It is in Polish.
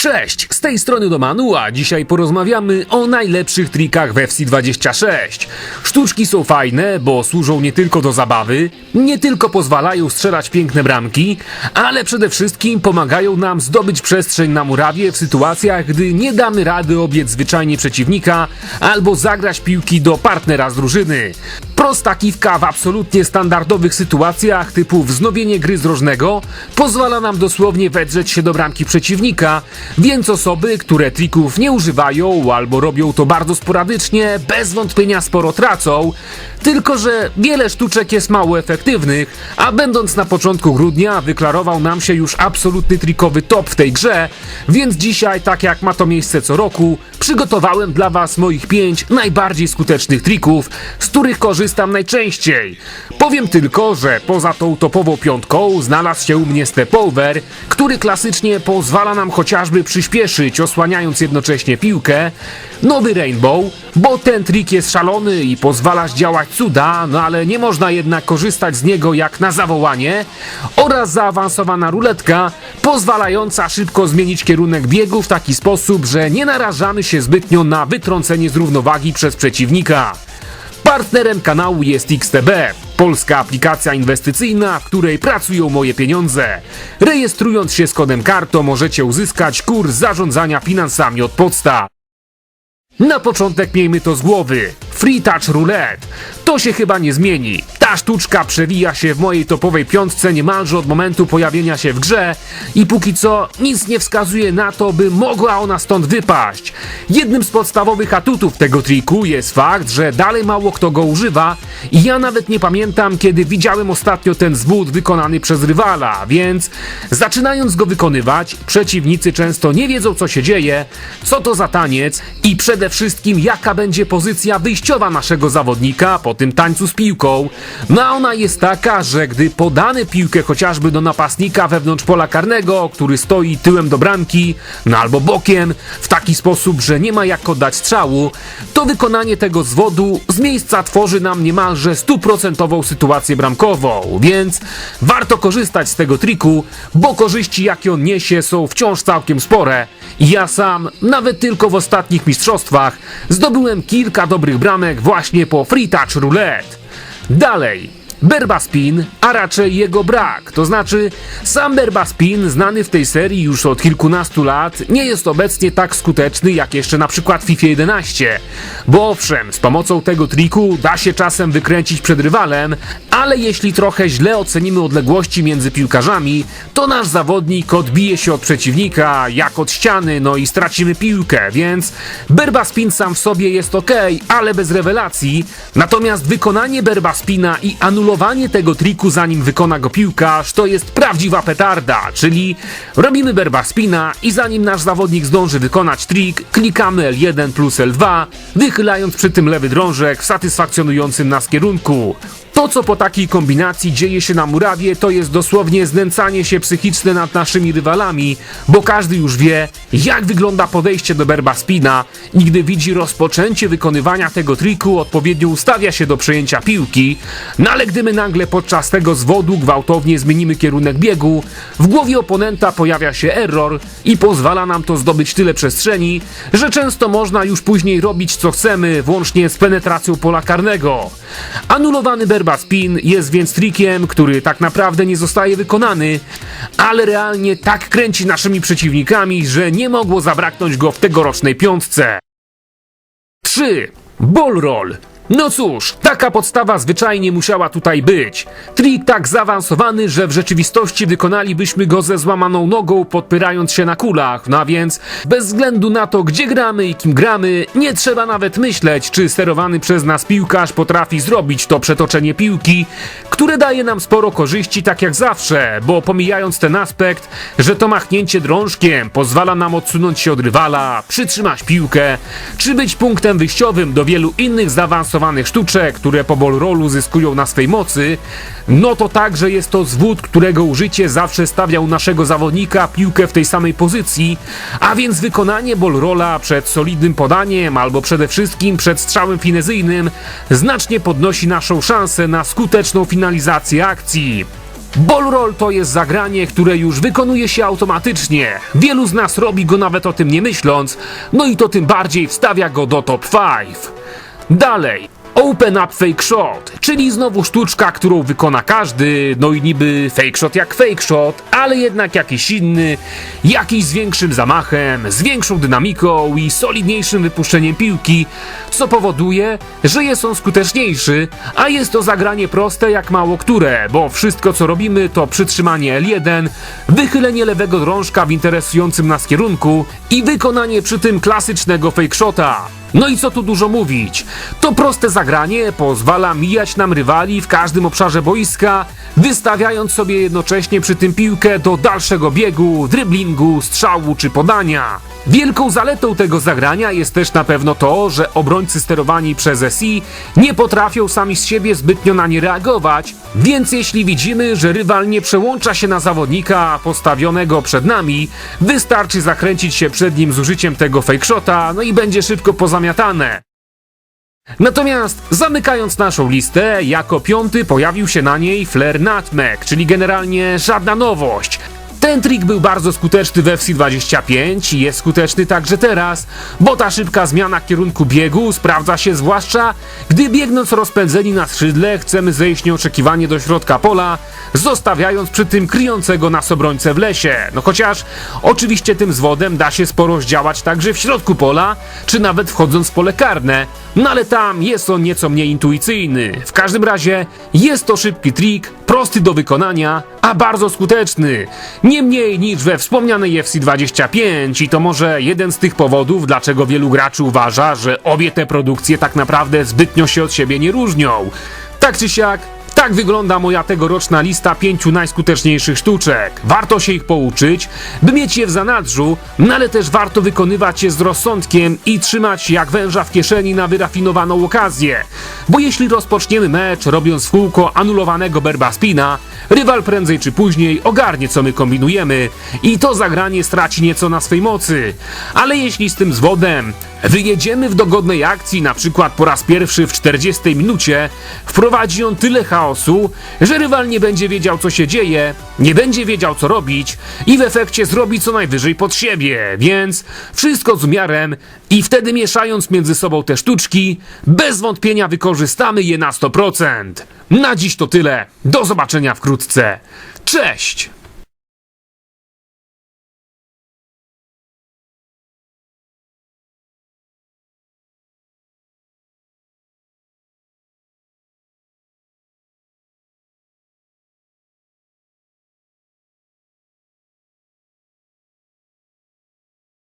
Cześć, z tej strony Domanu, a dzisiaj porozmawiamy o najlepszych trikach w FC26. Sztuczki są fajne, bo służą nie tylko do zabawy, nie tylko pozwalają strzelać piękne bramki, ale przede wszystkim pomagają nam zdobyć przestrzeń na murawie w sytuacjach, gdy nie damy rady obiec zwyczajnie przeciwnika albo zagrać piłki do partnera z drużyny. Prosta kiwka w absolutnie standardowych sytuacjach typu wznowienie gry zdrożnego pozwala nam dosłownie wedrzeć się do bramki przeciwnika, więc osoby, które trików nie używają albo robią to bardzo sporadycznie, bez wątpienia sporo tracą. Tylko, że wiele sztuczek jest mało efektywnych, a będąc na początku grudnia wyklarował nam się już absolutny trikowy top w tej grze, więc dzisiaj, tak jak ma to miejsce co roku, przygotowałem dla Was moich 5 najbardziej skutecznych trików, z których korzystam najczęściej. Powiem tylko, że poza tą topową piątką znalazł się u mnie stepover, który klasycznie pozwala nam chociażby przyspieszyć, osłaniając jednocześnie piłkę. Nowy Rainbow, bo ten trik jest szalony i pozwala zdziałać cuda, no ale nie można jednak korzystać z niego jak na zawołanie. Oraz zaawansowana ruletka, pozwalająca szybko zmienić kierunek biegu w taki sposób, że nie narażamy się zbytnio na wytrącenie z równowagi przez przeciwnika. Partnerem kanału jest XTB, polska aplikacja inwestycyjna, w której pracują moje pieniądze. Rejestrując się z kodem karto możecie uzyskać kurs zarządzania finansami od podstaw. Na początek miejmy to z głowy. Free Touch Roulette. To się chyba nie zmieni. Ta sztuczka przewija się w mojej topowej piątce niemalże od momentu pojawienia się w grze i póki co nic nie wskazuje na to, by mogła ona stąd wypaść. Jednym z podstawowych atutów tego triku jest fakt, że dalej mało kto go używa i ja nawet nie pamiętam, kiedy widziałem ostatnio ten zwód wykonany przez rywala, więc zaczynając go wykonywać, przeciwnicy często nie wiedzą co się dzieje, co to za taniec i przede wszystkim jaka będzie pozycja wyjściowa naszego zawodnika po tym tańcu z piłką. No a ona jest taka, że gdy podamy piłkę chociażby do napastnika wewnątrz pola karnego, który stoi tyłem do bramki, no albo bokiem, w taki sposób, że nie ma jak oddać strzału, to wykonanie tego zwodu z miejsca tworzy nam niemalże stuprocentową sytuację bramkową, więc warto korzystać z tego triku, bo korzyści jakie on niesie są wciąż całkiem spore. Ja sam, nawet tylko w ostatnich mistrzostwach, zdobyłem kilka dobrych bramek właśnie po free touch roulette. Dalej. Berba Spin, a raczej jego brak. To znaczy, sam Berba Spin, znany w tej serii już od kilkunastu lat, nie jest obecnie tak skuteczny jak jeszcze na przykład FIFA 11. Bo owszem, z pomocą tego triku da się czasem wykręcić przed rywalem, ale jeśli trochę źle ocenimy odległości między piłkarzami, to nasz zawodnik odbije się od przeciwnika jak od ściany, no i stracimy piłkę, więc Berba Spin sam w sobie jest ok, ale bez rewelacji. Natomiast wykonanie Berba Spina i anulowanie tego triku zanim wykona go piłkarz to jest prawdziwa petarda, czyli robimy Berba Spina i zanim nasz zawodnik zdąży wykonać trik, klikamy L1 plus L2, wychylając przy tym lewy drążek w satysfakcjonującym nas kierunku. To, co po takiej kombinacji dzieje się na murawie, to jest dosłownie znęcanie się psychiczne nad naszymi rywalami, bo każdy już wie, jak wygląda podejście do Berba Spina i gdy widzi rozpoczęcie wykonywania tego triku, odpowiednio ustawia się do przejęcia piłki, no ale gdy my nagle podczas tego zwodu gwałtownie zmienimy kierunek biegu, w głowie oponenta pojawia się error i pozwala nam to zdobyć tyle przestrzeni, że często można już później robić co chcemy, włącznie z penetracją pola karnego. Anulowany Berba Spin jest więc trikiem, który tak naprawdę nie zostaje wykonany, ale realnie tak kręci naszymi przeciwnikami, że nie mogło zabraknąć go w tegorocznej piątce. 3. Ball roll. No cóż, taka podstawa zwyczajnie musiała tutaj być. Trik tak zaawansowany, że w rzeczywistości wykonalibyśmy go ze złamaną nogą, podpierając się na kulach. No a więc, bez względu na to, gdzie gramy i kim gramy, nie trzeba nawet myśleć, czy sterowany przez nas piłkarz potrafi zrobić to przetoczenie piłki, które daje nam sporo korzyści, tak jak zawsze, bo pomijając ten aspekt, że to machnięcie drążkiem pozwala nam odsunąć się od rywala, przytrzymać piłkę, czy być punktem wyjściowym do wielu innych zaawansowanych sztuczek, które po ball rollu zyskują na swej mocy, no to także jest to zwód, którego użycie zawsze stawiał naszego zawodnika piłkę w tej samej pozycji, a więc wykonanie ball rolla przed solidnym podaniem albo przede wszystkim przed strzałem finezyjnym znacznie podnosi naszą szansę na skuteczną finalizację akcji. Ball roll to jest zagranie, które już wykonuje się automatycznie. Wielu z nas robi go nawet o tym nie myśląc, no i to tym bardziej wstawia go do top 5. Dalej. Open up fake shot, czyli znowu sztuczka, którą wykona każdy, no i niby fake shot jak fake shot, ale jednak jakiś inny, jakiś z większym zamachem, z większą dynamiką i solidniejszym wypuszczeniem piłki, co powoduje, że jest on skuteczniejszy, a jest to zagranie proste jak mało które, bo wszystko co robimy to przytrzymanie L1, wychylenie lewego drążka w interesującym nas kierunku i wykonanie przy tym klasycznego fake shota. No i co tu dużo mówić? To proste zagranie pozwala mijać nam rywali w każdym obszarze boiska, wystawiając sobie jednocześnie przy tym piłkę do dalszego biegu, dryblingu, strzału czy podania. Wielką zaletą tego zagrania jest też na pewno to, że obrońcy sterowani przez SI nie potrafią sami z siebie zbytnio na nie reagować, więc jeśli widzimy, że rywal nie przełącza się na zawodnika postawionego przed nami, wystarczy zakręcić się przed nim z użyciem tego fake shota, no i będzie szybko pozamiatane. Natomiast zamykając naszą listę, jako piąty pojawił się na niej Flair Nutmeg, czyli generalnie żadna nowość. Ten trik był bardzo skuteczny w FC25 i jest skuteczny także teraz, bo ta szybka zmiana kierunku biegu sprawdza się zwłaszcza, gdy biegnąc rozpędzeni na skrzydle chcemy zejść nieoczekiwanie do środka pola, zostawiając przy tym kryjącego nas obrońcę w lesie. No chociaż oczywiście tym zwodem da się sporo zdziałać także w środku pola, czy nawet wchodząc w pole karne, no ale tam jest on nieco mniej intuicyjny. W każdym razie jest to szybki trik, prosty do wykonania, a bardzo skuteczny. Nie mniej niż we wspomnianej FC25 i to może jeden z tych powodów, dlaczego wielu graczy uważa, że obie te produkcje tak naprawdę zbytnio się od siebie nie różnią. Tak czy siak, tak wygląda moja tegoroczna lista pięciu najskuteczniejszych sztuczek. Warto się ich pouczyć, by mieć je w zanadrzu, no ale też warto wykonywać je z rozsądkiem i trzymać jak węża w kieszeni na wyrafinowaną okazję. Bo jeśli rozpoczniemy mecz robiąc w kółko anulowanego berba spina, rywal prędzej czy później ogarnie co my kombinujemy i to zagranie straci nieco na swej mocy. Ale jeśli z tym zwodem wyjedziemy w dogodnej akcji, na przykład po raz pierwszy w 40 minucie, wprowadzi on tyle chaosu, że rywal nie będzie wiedział co się dzieje, nie będzie wiedział co robić i w efekcie zrobi co najwyżej pod siebie, więc wszystko z umiarem i wtedy mieszając między sobą te sztuczki, bez wątpienia wykorzystamy je na 100%. Na dziś to tyle, do zobaczenia wkrótce. Cześć!